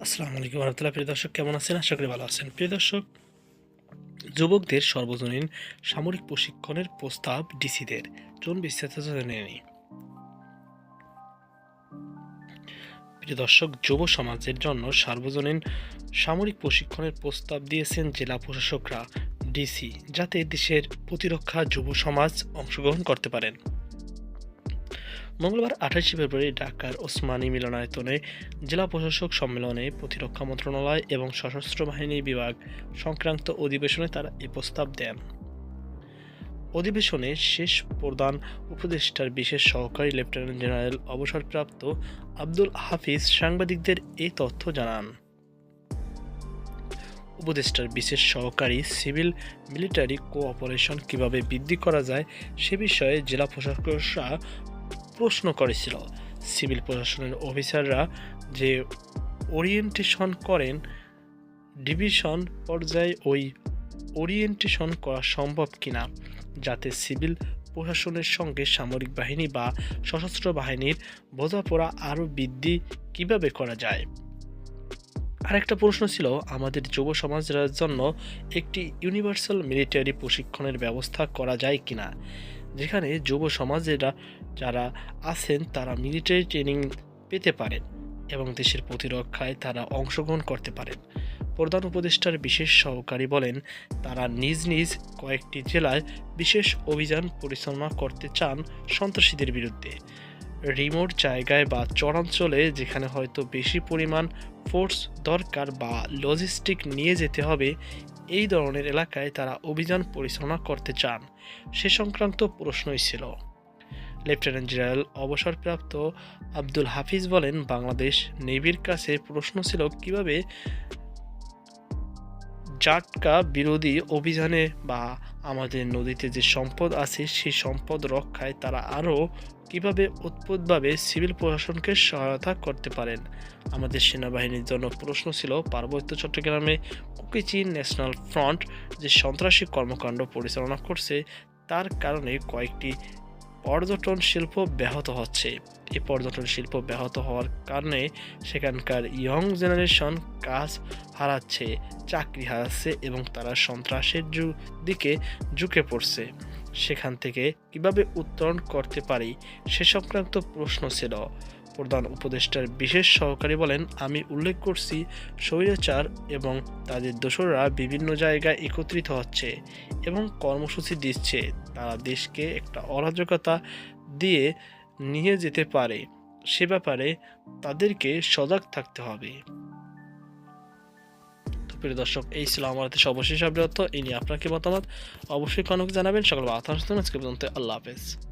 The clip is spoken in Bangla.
আসসালামু আলাইকুম রহমতুল্লাহ। প্রিয় দর্শক, কেমন আছেন? আশা করি ভালো আছেন। প্রিয় দর্শক, যুবকদের সর্বজনীন সামরিক প্রশিক্ষণের প্রস্তাব ডিসিদের। চলুন বিস্তারিত জেনে নিই। প্রিয় দর্শক, যুব সমাজের জন্য সার্বজনীন সামরিক প্রশিক্ষণের প্রস্তাব দিয়েছেন জেলা প্রশাসকরা, ডিসি, যাতে দেশের প্রতিরক্ষা যুব সমাজ অংশগ্রহণ করতে পারেন। মঙ্গলবার আঠাশে ফেব্রুয়ারি ঢাকার ওসমানী মিলনায়তনে জেলা প্রশাসক সম্মেলনে প্রতিরক্ষা মন্ত্রণালয় এবং সশস্ত্র বাহিনী বিভাগ সংক্রান্ত অধিবেশনে তারা এ প্রস্তাব দেন। অধিবেশনে শেষ প্রধান উপদেষ্টার বিশেষ সহকারী লেফটেন্যান্ট জেনারেল অবসরপ্রাপ্ত আব্দুল হাফিজ সাংবাদিকদের এই তথ্য জানান। উপদেষ্টার বিশেষ সহকারী সিভিল মিলিটারি কোঅপারেশন কীভাবে বৃদ্ধি করা যায় সে বিষয়ে জেলা প্রশাসকরা প্রশ্ন করেছিল। সিভিল প্রশাসনের অফিসাররা যে ওরিয়েন্টেশন করেন, ডিভিশন পর্যায়ে ওই ওরিয়েন্টেশন করা সম্ভব কিনা, যাতে সিভিল প্রশাসনের সঙ্গে সামরিক বাহিনী বা সশস্ত্র বাহিনীর বোঝাপড়া আরও বৃদ্ধি কীভাবে করা যায়? আরেকটা প্রশ্ন ছিল, আমাদের যুব সমাজের জন্য একটি ইউনিভার্সাল মিলিটারি প্রশিক্ষণের ব্যবস্থা করা যায় কিনা? যেখানে যুব সমাজেরা যারা আছেন তারা মিলিটারি ট্রেনিং পেতে পারেন এবং দেশের প্রতিরক্ষায় তারা অংশগ্রহণ করতে পারেন। প্রধান উপদেষ্টার বিশেষ সহকারী বলেন, তারা নিজ নিজ কয়েকটি জেলায় বিশেষ অভিযান পরিচালনা করতে চান সন্ত্রাসীদের বিরুদ্ধে। রিমোট জায়গায় বা চরাঞ্চলে যেখানে হয়তো বেশি পরিমাণ ফোর্স দরকার বা লজিস্টিক নিয়ে যেতে হবে এই ধরনের এলাকায় তারা অভিযান পরিচালনা করতে চান। সে সংক্রান্ত প্রশ্নই ছিল। লেফটেন্যান্ট জেনারেল অবসরপ্রাপ্ত আব্দুল হাফিজ বলেন, বাংলাদেশ নেভির কাছে প্রশ্ন ছিল কীভাবে জাটকা বিরোধী অভিযানে বা আমাদের নদীতে যে সম্পদ আছে, সেই সম্পদ রক্ষায় তারা আরও কীভাবে উৎপদভাবে সিভিল প্রশাসনকে সহায়তা করতে পারেন? আমাদের সেনাবাহিনীর জন্য প্রশ্ন ছিল পার্বত্য চট্টগ্রামে কুকিচি ন্যাশনাল ফ্রন্ট যে সন্ত্রাসী কর্মকাণ্ড পরিচালনা করছে, তার কারণে কয়েকটি পর্যটন শিল্প ব্যাহত হচ্ছে। এই পর্যটন শিল্প ব্যাহত হওয়ার কারণে সেখানকার ইয়ং জেনারেশন কাজ হারাচ্ছে, চাকরি হারাচ্ছে এবং তারা সন্ত্রাসের দিকে ঝুঁকে পড়ছে। সেখান থেকে কীভাবে উত্তরণ করতে পারি সে সংক্রান্ত প্রশ্ন ছিল। প্রধান উপদেষ্টার বিশেষ সহকারী বলেন, আমি উল্লেখ করছি স্বৈরাচার এবং তাদের দোসররা বিভিন্ন জায়গায় একত্রিত হচ্ছে এবং কর্মসূচি দিচ্ছে। তারা দেশকে একটা অরাজকতা দিয়ে নিয়ে যেতে পারে। সে ব্যাপারে তাদেরকে সজাগ থাকতে হবে। প্রিয় দর্শক, এই ছিল আমার হাতে সর্বশেষ আপডেট এই নিয়ে আপনার কি মতামত? অবশ্যই কনক জানাবেন। সকল আত্মানুষ্ঠান আজকে পর্যন্ত আল্লাহ হাফেজ।